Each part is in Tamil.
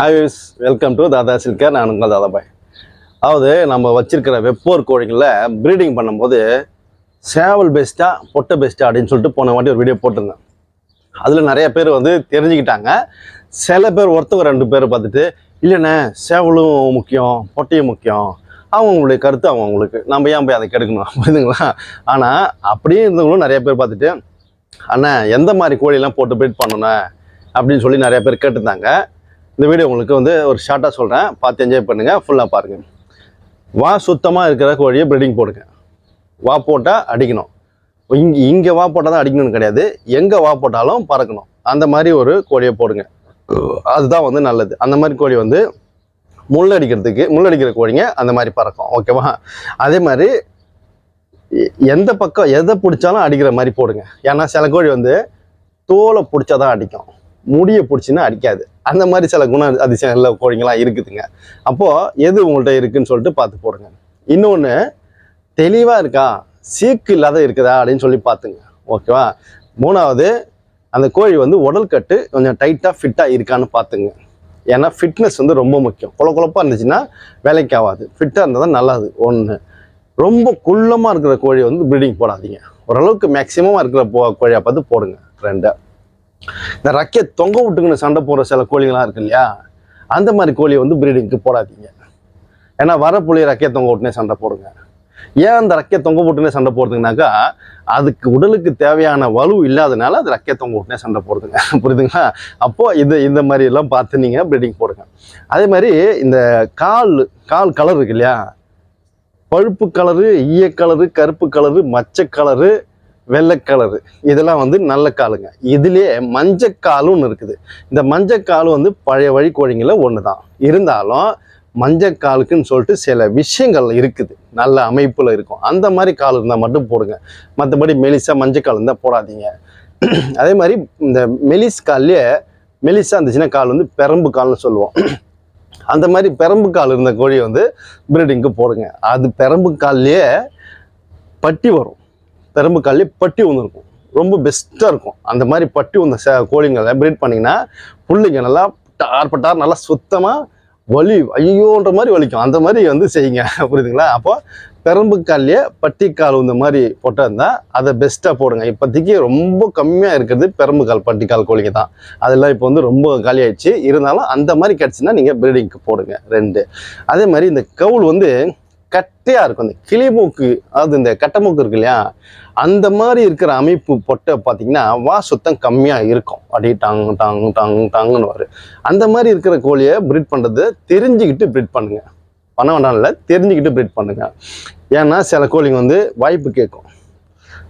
Hi welcome to Dada Chilkar நான் உங்கள் தாதாபாய். அதாவது நம்ம வச்சிருக்கிற வெப்போர் கோழிகளில் ப்ரீடிங் பண்ணும்போது சேவல் பெஸ்ட்டாக பொட்டை பெஸ்ட்டாக அப்படின்னு சொல்லிட்டு போன வாட்டி ஒரு வீடியோ போட்டிருந்தேன். அதில் நிறைய பேர் வந்து தெரிஞ்சுக்கிட்டாங்க. சில பேர் ஒருத்தவங்க ரெண்டு பேர் பார்த்துட்டு இல்லைண்ணே சேவலும் முக்கியம் பொட்டையும் முக்கியம். அவங்களுடைய கருத்து அவங்களுக்கு. நம்ம ஏன் போய் அதை கெடுக்கணும்? புரியுதுங்களா? ஆனால் அப்படியே இருந்தவங்களும் நிறைய பேர் பார்த்துட்டு அண்ணா எந்த மாதிரி கோழியெல்லாம் போட்டு ப்ரீட் பண்ணணும்? அப்படின்னு சொல்லி நிறைய பேர் கேட்டிருந்தாங்க. இந்த வீடியோ உங்களுக்கு வந்து ஒரு ஷார்ட்டாக சொல்கிறேன் பார்த்து என்ஜாய் பண்ணுங்கள் ஃபுல்லாக பாருங்கள் வா சுத்தமாக இருக்கிற கோழியை ப்ரீடிங் போடுங்க. வா போட்டால் அடிக்கணும். இங்கே இங்கே வா போட்டால் தான் அடிக்கணும்னு கிடையாது. எங்கே வா போட்டாலும் பறக்கணும். அந்த மாதிரி ஒரு கோழியை போடுங்க. அதுதான் வந்து நல்லது. அந்த மாதிரி கோழி வந்து முள்ளடிக்கிறதுக்கு முள்ளடிக்கிற கோழிங்க அந்த மாதிரி பறக்கும். ஓகேவா அதே மாதிரி எ- எந்த பக்கம் எதை பிடிச்சாலும் அடிக்கிற மாதிரி போடுங்க. ஏன்னா சில கோழி வந்து தோலை பிடிச்சாதான் அடிக்கும். முடியை பிடிச்சின்னா அடிக்காது. அந்த மாதிரி சில குண அதிசயம் கோழிங்களாம் இருக்குதுங்க. அப்போது எது உங்கள்கிட்ட இருக்குன்னு சொல்லிட்டு பார்த்து போடுங்க. இன்னொன்று தெளிவாக இருக்கா? சீக்கு இல்லாத இருக்குதா? அப்படின்னு சொல்லி பார்த்துங்க. ஓகேவா? மூணாவது அந்த கோழி வந்து உடல் கட்டு கொஞ்சம் டைட்டாக ஃபிட்டாக இருக்கான்னு பார்த்துங்க. ஏன்னா ஃபிட்னஸ் வந்து ரொம்ப முக்கியம். குழ குழப்பாக இருந்துச்சுன்னா வேலைக்கு ஆகாது. ஃபிட்டாக இருந்தால் தான் நல்லது. ஒன்று ரொம்ப குள்ளமாக இருக்கிற கோழி வந்து ப்ரீடிங் போடாதீங்க. ஓரளவுக்கு மேக்ஸிமமாக இருக்கிற போ கோழியை பார்த்து போடுங்க. ரெண்டு இந்த ரக்கையை தொங்க விட்டுக்குன்னு சண்டை போடுற சில கோழிகள்லாம் இருக்கு இல்லையா? அந்த மாதிரி கோழியை வந்து ப்ரீடிங்க்கு போடாதீங்க. ஏன்னா வர புள்ளி ரக்கையை தொங்க விட்டுனே சண்டை போடுங்க. ஏன் அந்த ரக்கையை தொங்க விட்டுனே சண்டை போடுதுங்கனாக்கா அதுக்கு உடலுக்கு தேவையான வலு இல்லாதனால அது ரக்கையை தொங்க விட்டுனே சண்டை போடுதுங்க. புரியுதுங்களா? அப்போது இது இந்த மாதிரி எல்லாம் பார்த்து நீங்கள் ப்ரீடிங் போடுங்க. அதே மாதிரி இந்த கால் கால் கலர் இருக்கு இல்லையா? பழுப்பு கலரு ஈய கலரு கருப்பு கலரு மச்ச கலரு வெள்ளை கலரு. இதெல்லாம் வந்து நல்ல காலுங்க இதுலேயே மஞ்சக்காலும் ஒன்று இருக்குது. இந்த மஞ்சக்கால் வந்து பழைய வழி கோழிங்கள ஒன்று தான் இருந்தாலும் மஞ்சக்காலுக்குன்னு சொல்லிட்டு சில விஷயங்கள் இருக்குது. நல்ல அமைப்பில் இருக்கும். அந்த மாதிரி கால் இருந்தால் மட்டும் போடுங்க. மற்றபடி மெலிசா மஞ்சக்கால் இருந்தால் போடாதீங்க. அதே மாதிரி இந்த மெலிஸ் கால்லையே மெலிசா இருந்துச்சுன்னா கால் வந்து பெரம்பு கால்னு சொல்லுவோம். அந்த மாதிரி பெரம்பு கால் இருந்த கோழியை வந்து ப்ரீடிங்க்கு போடுங்க. அது பெரம்பு கால்லையே பட்டி வரும். பெரம்பு கால்லையே பட்டி ஒன்று இருக்கும். ரொம்ப பெஸ்ட்டாக இருக்கும். அந்த மாதிரி பட்டி வந்த கோழிங்களை பிரீட் பண்ணிங்கன்னா புள்ளிங்க நல்லா டார் பட்டார் நல்லா சுத்தமாக வலி ஐயோன்ற மாதிரி வலிக்கும். அந்த மாதிரி வந்து செய்யுங்க. புரியுதுங்களா? அப்போ பெரம்பு கால்லையே பட்டி கால் இந்த மாதிரி போட்டிருந்தால் அதை பெஸ்ட்டாக போடுங்க. இப்போதைக்கு ரொம்ப கம்மியாக இருக்கிறது பெரம்பு கால் பட்டி கால் கோழிங்க தான். அதெல்லாம் இப்போ வந்து ரொம்ப காலியாயிடுச்சு. இருந்தாலும் அந்த மாதிரி கிடச்சின்னா நீங்கள் ப்ரீடிங்க்கு போடுங்க. ரெண்டு. அதே மாதிரி இந்த கவுல் வந்து கட்டையாக இருக்கும். இந்த கிளிமூக்கு அதாவது இந்த கட்டமூக்கு இருக்கு இல்லையா? அந்த மாதிரி இருக்கிற அமைப்பு பொட்டை பார்த்தீங்கன்னா வா சுத்தம் கம்மியாக இருக்கும். அப்படியே டாங் டாங் டாங் டாங்குன்னு வரும். அந்த மாதிரி இருக்கிற கோழியை ப்ரீட் பண்ணுறது தெரிஞ்சுக்கிட்டு ப்ரீட் பண்ணுங்கள் பண்ண வேண்டாம் இல்லை தெரிஞ்சுக்கிட்டு ப்ரீட் பண்ணுங்கள் ஏன்னா சில கோழிங்க வந்து வாய்ப்பு கேட்கும்.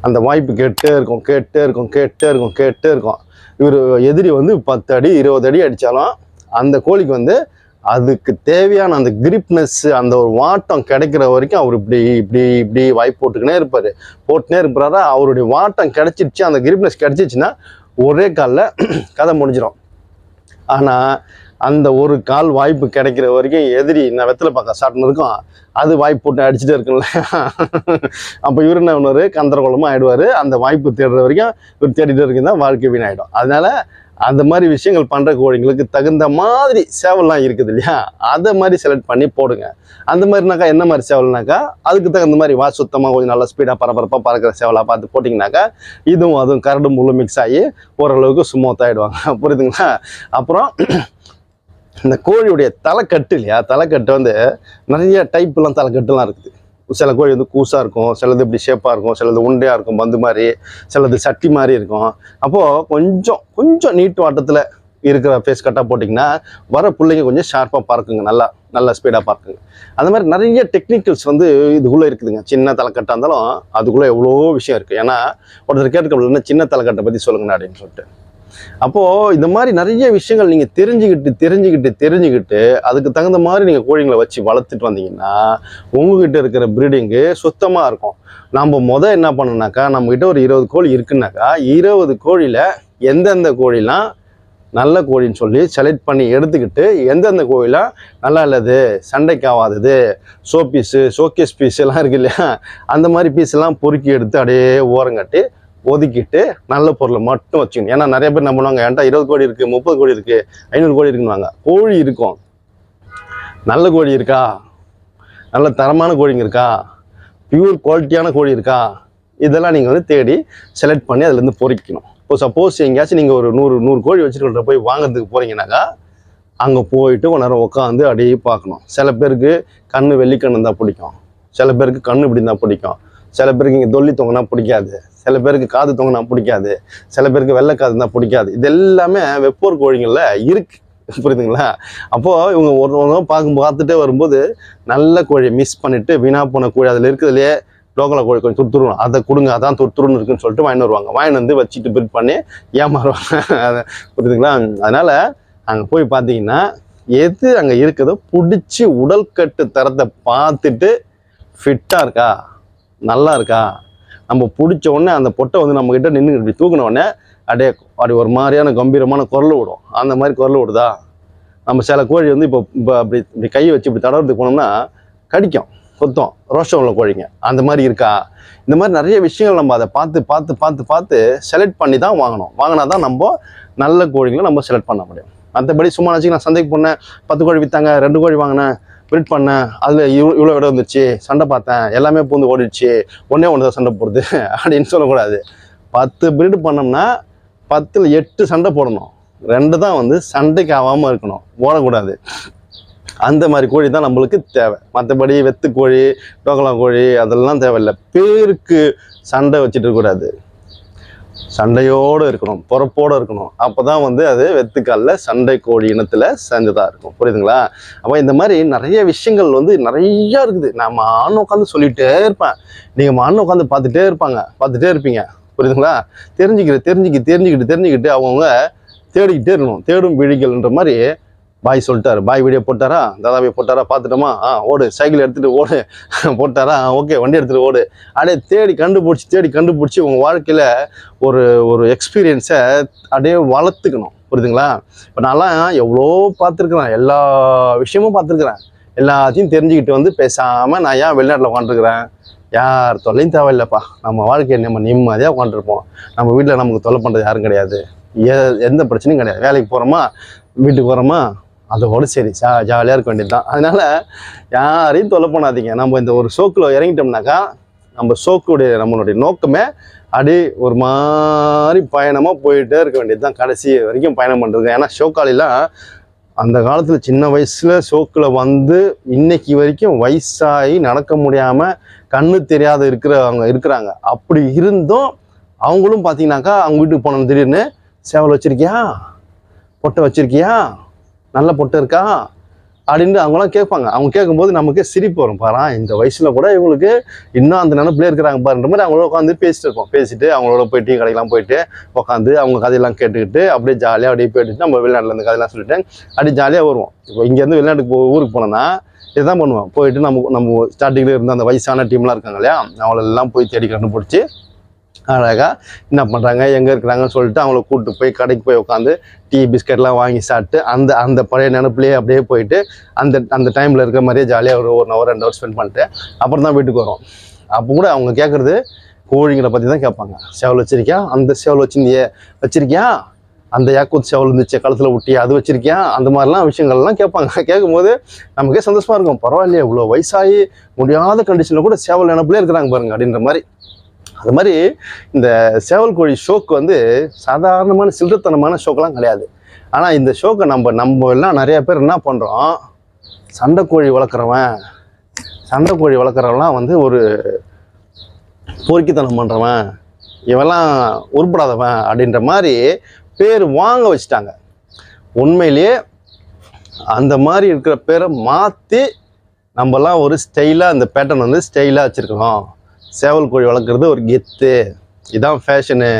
அந்த வாய்ப்பு கேட்டே இருக்கும் கேட்டே இருக்கும் கேட்டே இருக்கும் கேட்டே இருக்கும். இவர் எதிரி வந்து பத்து அடி இருபது அடி அடித்தாலும் அந்த கோழிக்கு வந்து அதுக்கு தேவையான அந்த கிரிப்னஸ் அந்த ஒரு வாட்டம் கிடைக்கிற வரைக்கும் அவர் இப்படி இப்படி இப்படி வாய்ப்பு போட்டுக்கினே இருப்பார். போட்டுனே இருப்பாரா? அவருடைய வாட்டம் கிடைச்சிருச்சு அந்த கிரிப்னஸ் கிடைச்சிச்சுன்னா ஒரே காலில் கதை முடிஞ்சிடும் ஆனால் அந்த ஒரு கால் வாய்ப்பு கிடைக்கிற வரைக்கும் எதிரி நான் வெத்தலை பார்க்க சாட்டின்னு இருக்கும். அது வாய்ப்பு போட்டு அடிச்சுட்டே இருக்கும்ல. அப்போ இவர் என்ன பண்ணுவார்? கந்தரகுலமாக ஆயிடுவார். அந்த வாய்ப்பு தேடுற வரைக்கும் இவர் தேடிட்டு இருக்குதான் வாழ்க்கை வீணாயிடும். அதனால அந்த மாதிரி விஷயங்கள் பண்ணுற கோழிங்களுக்கு தகுந்த மாதிரி சேவல்லாம் இருக்குது இல்லையா? அதை மாதிரி செலக்ட் பண்ணி போடுங்க. அந்த மாதிரினாக்கா என்ன மாதிரி சேவல்னாக்கா அதுக்கு தகுந்த மாதிரி வா சுத்தமாக கொஞ்சம் நல்லா ஸ்பீடாக பரபரப்பாக பறக்கிற சேவலாக பார்த்து போட்டிங்கனாக்கா இதுவும் அதுவும் கரடு முழு மிக்ஸ் ஆகி ஓரளவுக்கு சுமோத்தாயிடுவாங்க புரியுதுங்களா? அப்புறம் இந்த கோழியுடைய தலைக்கட்டு இல்லையா? தலைக்கட்டு வந்து நிறைய டைப்லாம் தலைக்கட்டுலாம் இருக்குது. சில கோழி வந்து கூசாக இருக்கும் சிலது இப்படி ஷேப்பாக இருக்கும் சிலது உண்டையாக இருக்கும் பந்து மாதிரி சிலது சட்டி மாதிரி இருக்கும். அப்போது கொஞ்சம் கொஞ்சம் நீட்டு வாட்டத்தில் இருக்கிற ஃபேஸ் கட்டாக போட்டிங்கன்னா வர பிள்ளைங்க கொஞ்சம் ஷார்ப்பாக பார்க்குங்க நல்லா நல்லா ஸ்பீடாக பார்க்குங்க அந்த மாதிரி நிறைய டெக்னிக்கல்ஸ் வந்து இதுக்குள்ளே இருக்குதுங்க. சின்ன தலைக்கட்டாக இருந்தாலும் அதுக்குள்ளே எவ்வளோ விஷயம் இருக்குது ஏன்னா ஒருத்தர் கேட்டுக்கொள்ள சின்ன தலைக்கட்டை பற்றி சொல்லுங்கண்ணா அப்படின்னு சொல்லிட்டு. அப்போது இந்த மாதிரி நிறைய விஷயங்கள் நீங்கள் தெரிஞ்சுக்கிட்டு தெரிஞ்சுக்கிட்டு தெரிஞ்சுக்கிட்டு அதுக்கு தகுந்த மாதிரி நீங்கள் கோழிங்களை வச்சு வளர்த்துட்டு வந்தீங்கன்னா உங்ககிட்ட இருக்கிற ப்ரீடிங்கு சுத்தமாக இருக்கும். நம்ம மொதல் என்ன பண்ணோம்னாக்கா நம்மக்கிட்ட ஒரு இருபது கோழி இருக்குன்னாக்கா இருபது கோழியில் எந்தெந்த கோழிலாம் நல்ல கோழின்னு சொல்லி செலக்ட் பண்ணி எடுத்துக்கிட்டு எந்தெந்த கோழிலாம் நல்லா இல்லது சண்டைக்கு ஆகாதது ஷோ பீஸு ஷோகேஸ் பீஸ் எல்லாம் இருக்கு இல்லையா அந்த மாதிரி பீஸ் எல்லாம் பொறுக்கி எடுத்து அப்படியே ஓரங்கட்டி ஒதுக்கிட்டு நல்ல பொருளை மட்டும் வச்சுக்கணும். ஏன்னா நிறைய பேர் என்ன பண்ணுவாங்க இருபது கோடி இருக்குது முப்பது கோடி இருக்குது ஐநூறு கோடி இருக்குன்னுவாங்க. கோழி இருக்கும். நல்ல கோழி இருக்கா? நல்ல தரமான கோழிங்க இருக்கா? பியூர் குவாலிட்டியான கோழி இருக்கா? இதெல்லாம் நீங்கள் வந்து தேடி செலக்ட் பண்ணி அதுலேருந்து பொறிக்கணும். இப்போ சப்போஸ் எங்கேயாச்சும் நீங்கள் ஒரு நூறு நூறு கோழி வச்சுருக்கிற போய் வாங்குறதுக்கு போகிறீங்கன்னாக்கா அங்கே போயிட்டு கொஞ்ச நேரம் உட்காந்து அப்படியே பார்க்கணும். சில பேருக்கு கண் வெள்ளிக்கண்ணு தான் பிடிக்கும். சில பேருக்கு கண் இப்படி தான் பிடிக்கும். சில பேருக்கு இங்கே தொல்லி தொங்கினா பிடிக்காது. சில பேருக்கு காது தொங்கினா பிடிக்காது. சில பேருக்கு வெள்ளை காது தான் பிடிக்காது. இது எல்லாமே வெப்போர் கோழிங்களில் இருக்கு. புரியுதுங்களா? அப்போது இவங்க ஒரு ஒரு பார்க்கும் பார்த்துட்டே வரும்போது நல்ல கோழியை மிஸ் பண்ணிவிட்டு வீணா போன கோழி அதில் இருக்கிறதுலையே லோக்கலை கோழி கொஞ்சம் துருத்துருணும் அதை கொடுங்க அதான் துருத்துருன்னு இருக்குன்னு சொல்லிட்டு வாங்கிட்டு வருவாங்க. வாங்கிட்டு வந்து வச்சுட்டு பிரிட் பண்ணி ஏமாறுவாங்க. அதை புரியுதுங்களா? அதனால் அங்கே போய் பார்த்தீங்கன்னா எது அங்கே இருக்குதோ பிடிச்சி உடல் கட்டு தரத்தை பார்த்துட்டு ஃபிட்டாக இருக்கா? நல்லா இருக்கா நம்ம பிடிச்ச உடனே அந்த பொட்டை வந்து நம்மக்கிட்ட நின்று இப்படி தூக்கின உடனே அப்படியே அப்படி ஒரு மாதிரியான கம்பீரமான குரல் விடும் அந்த மாதிரி குரல் விடுதா நம்ம சில கோழி வந்து இப்போ இப்போ அப்படி இப்படி கையை வச்சு இப்படி தடவுறதுக்கு போனோம்னா கடிக்கும் கொத்தம் ரோஷம் உள்ள கோழிங்க. அந்த மாதிரி இருக்கா? இந்த மாதிரி நிறைய விஷயங்கள் நம்ம அதை பார்த்து பார்த்து பார்த்து பார்த்து செலக்ட் பண்ணி தான் வாங்கணும். வாங்கினா தான் நம்ம நல்ல கோழிகளை நம்ம செலக்ட் பண்ண முடியும். மற்றபடி சும்மா வச்சு நான் சந்தைக்கு போனேன் பத்து கோழி விற்றாங்க ரெண்டு கோழி வாங்கினேன் பிரிட் பண்ணேன். அதில் இவ்வளோ இவ்வளோ விட வந்துச்சு சண்டை பார்த்தேன். எல்லாமே பூந்து ஓடிடுச்சு. ஒன்றே ஒன்று தான் சண்டை போடுது. அப்படின்னு சொல்லக்கூடாது. பத்து பிரீடு பண்ணோம்னா பத்தில் எட்டு சண்டை போடணும். ரெண்டு தான் வந்து சண்டைக்கு ஆகாமல் இருக்கணும். ஓடக்கூடாது அந்த மாதிரி கோழி தான் நம்மளுக்கு தேவை. மற்றபடி வெத்து கோழி டோக்கலா கோழி அதெல்லாம் தேவையில்லை. பேருக்கு சண்டை வச்சுட்டு கூடாது சண்டையோடு இருக்கணும் பொறப்போடு இருக்கணும். அப்போ தான் வந்து அது வெத்துக்காலில் சண்டை கோழி இனத்தில் சேர்ந்ததாக இருக்கும். புரியுதுங்களா? அப்போ இந்த மாதிரி நிறைய விஷயங்கள் வந்து நிறையா இருக்குது. நான் மான்னு உட்காந்து சொல்லிகிட்டே இருப்பேன். நீங்கள் மான்னு உட்காந்து பார்த்துட்டே இருப்பாங்க. பார்த்துட்டே இருப்பீங்க. புரியுதுங்களா? தெரிஞ்சுக்கிட்டு தெரிஞ்சுக்கி தெரிஞ்சுக்கிட்டு தெரிஞ்சுக்கிட்டு அவங்கவுங்க தேடிக்கிட்டே இருக்கணும். தேடும் விழிகள்ன்ற மாதிரி பாய் சொல்லிட்டாரு. பாய் வீடியோ போட்டாரா? தாதாபி போட்டாரா? பார்த்துட்டோமா? ஆ ஓடு. சைக்கிள் எடுத்துகிட்டு ஓடு. போட்டாரா? ஓகே வண்டி எடுத்துகிட்டு ஓடு. அப்படியே தேடி கண்டுபிடிச்சி தேடி கண்டுபிடிச்சி உங்கள் வாழ்க்கையில் ஒரு ஒரு எக்ஸ்பீரியன்ஸை அப்படியே வளர்த்துக்கணும். புரியுதுங்களா? இப்போ நான்லாம் எவ்வளோ பார்த்துருக்குறேன். எல்லா விஷயமும் பார்த்துருக்குறேன். எல்லாத்தையும் தெரிஞ்சுக்கிட்டு வந்து பேசாமல் நான் ஏன் வெளிநாட்டில் உட்காந்துருக்குறேன் யார் தொல்லையும் தேவையில்லைப்பா. நம்ம வாழ்க்கையை நம்ம நிம்மதியாக உட்காந்துருப்போம் நம்ம வீட்டில் நமக்கு தொல்லை பண்ணுறது யாரும் கிடையாது. எ எந்த பிரச்சனையும் கிடையாது. வேலைக்கு போகிறோமா வீட்டுக்கு போகிறோமா அதோட சரி ஜா ஜாலியாக இருக்க வேண்டியது தான். அதனால் யாரையும் தொலை பண்ணாதீங்க. நம்ம இந்த ஒரு ஷோக்கில் இறங்கிட்டோம்னாக்கா நம்ம ஷோக்குடைய நம்மளுடைய நோக்கமே அடி ஒரு மாதிரி பயணமாக போயிட்டே இருக்க வேண்டியது தான். கடைசி வரைக்கும் பயணம் பண்ணுறது ஏன்னா ஷோக்காலிலாம் அந்த காலத்தில் சின்ன வயசில் ஷோக்கில் வந்து இன்னைக்கு வரைக்கும் வயசாகி நடக்க முடியாமல் கண்ணு தெரியாத இருக்கிறவங்க இருக்கிறாங்க. அப்படி இருந்தும் அவங்களும் பார்த்தீங்கன்னாக்கா அவங்க வீட்டுக்கு போனோம் திடீர்னு. சேவல் வச்சுருக்கியா? பொட்டை வச்சுருக்கியா? நல்ல பொட்டு இருக்கா? அப்படின்ட்டு அவங்களாம் கேட்பாங்க. அவங்க கேட்கும்போது நமக்கு சிரிப்பு வரும். பாரா இந்த வயசில் கூட இவங்களுக்கு இன்னும் அந்த நினைப்புல இருக்கிறாங்க பாருன்ற மாதிரி அவங்களோட உட்காந்து பேசிட்டு இருப்போம். பேசிட்டு அவங்களோட போய் டீ கடைக்கெல்லாம் போயிட்டு உட்காந்து அவங்க கதையெல்லாம் கேட்டுக்கிட்டு அப்படியே ஜாலியாக அப்படியே போயிட்டு நம்ம வெளிநாட்டில் இருந்து கதையெல்லாம் சொல்லிட்டு அப்படியே ஜாலியாக வருவோம். இப்போ இங்கேருந்து வெளிநாட்டுக்கு போ ஊருக்கு போனோன்னா இதுதான் பண்ணுவோம். போயிட்டு நம்ம நம்ம ஸ்டார்டிங்கில் இருந்த அந்த வயசான டீம்லாம் இருக்காங்க இல்லையா? அவங்களெல்லாம் போய் தேடி கண்டுபிடிச்சி அழகாக என்ன பண்ணுறாங்க எங்கே இருக்கிறாங்கன்னு சொல்லிட்டு அவங்கள கூப்பிட்டு போய் கடைக்கு போய் உட்காந்து டீ பிஸ்கெட்லாம் வாங்கி சாப்பிட்டு அந்த அந்த பழைய நினப்புலேயே அப்படியே போயிட்டு அந்த அந்த டைமில் இருக்கிற மாதிரியே ஜாலியாக ஒரு ஒன் ஹவர் ரெண்டு ஹவர் ஸ்பெண்ட் பண்ணிட்டு அப்புறம் தான் வீட்டுக்கு வரோம். அப்போ கூட அவங்க கேட்குறது கோழிங்களை பற்றி தான் கேட்பாங்க. சேவல் வச்சிருக்கியா? அந்த சேவல் வச்சிருந்தியே வச்சிருக்கியா? அந்த யாக்கூத் சேவல் இருந்துச்சு களத்தில் ஒட்டி அது வச்சிருக்கியா? அந்த மாதிரிலாம் விஷயங்கள்லாம் கேட்பாங்க. கேட்கும்போது நமக்கே சந்தோஷமாக இருக்கும். பரவாயில்லையே இவ்வளோ வயசாகி முடியாத கண்டிஷனில் கூட சேவல் நினப்புலேயே இருக்கிறாங்க பாருங்க அப்படின்ற மாதிரி. அது மாதிரி இந்த சேவல் கோழி ஷோக்கு வந்து சாதாரணமான சில்லறத்தனமான ஷோக்கெல்லாம் கிடையாது. ஆனால் இந்த ஷோக்கை நம்ம நம்ம எல்லாம் நிறைய பேர் என்ன பண்ணுறோம் சண்டை கோழி வளர்க்குறவன் சண்டை கோழி வளர்க்குறவன்லாம் வந்து ஒரு பொறுக்கித்தனம் பண்ணுறவன் இவெல்லாம் உருப்படாதவன் அப்படின்ற மாதிரி பேர் வாங்க வச்சுட்டாங்க. உண்மையிலேயே அந்த மாதிரி இருக்கிற பேரை மாற்றி நம்மலாம் ஒரு ஸ்டைலாக அந்த பேட்டர்ன் வந்து ஸ்டைலாக வச்சுருக்கணும் சேவல் கோழி வளர்க்குறது ஒரு கெத்து இதான் ஃபேஷனு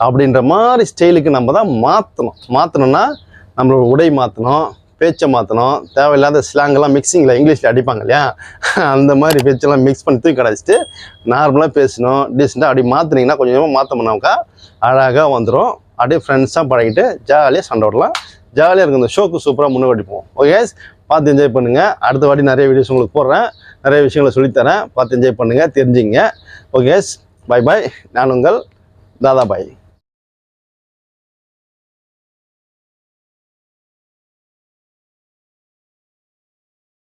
அப்படின்ற மாதிரி ஸ்டைலுக்கு நம்ம தான் மாற்றணும் மாற்றணும்னா நம்மளோட உடை மாற்றணும் பேச்சை மாற்றணும் தேவையில்லாத ஸ்லாங்கெல்லாம் மிக்சிங்கில் இங்கிலீஷில் அடிப்பாங்க இல்லையா? அந்த மாதிரி பேச்செல்லாம் மிக்ஸ் பண்ணி தூக்கி கிடச்சிட்டு நார்மலாக பேசணும் டீசெண்டாக அப்படி மாற்றினீங்கன்னா கொஞ்சம் கொஞ்சமாக மாற்றமுன்னாக்கா அழகாக வந்துடும் அப்படியே ஃப்ரெண்ட்ஸாக பழகிட்டு ஜாலியாக சண்டை விடலாம் ஜாலியாக இருக்கும். இந்த ஷோக்கு சூப்பராக முன்னாடி போவோம். ஓகே பார்த்து என்ஜாய் பண்ணுங்கள் அடுத்த வாட்டி நிறைய வீடியோஸ் உங்களுக்கு போடுறேன். நிறைய விஷயங்களை சொல்லித்தரேன். பார்த்து என்ஜாய் பண்ணுங்கள் தெரிஞ்சுங்க. ஓகே பை பாய் நான் உங்கள் தாதா பாய்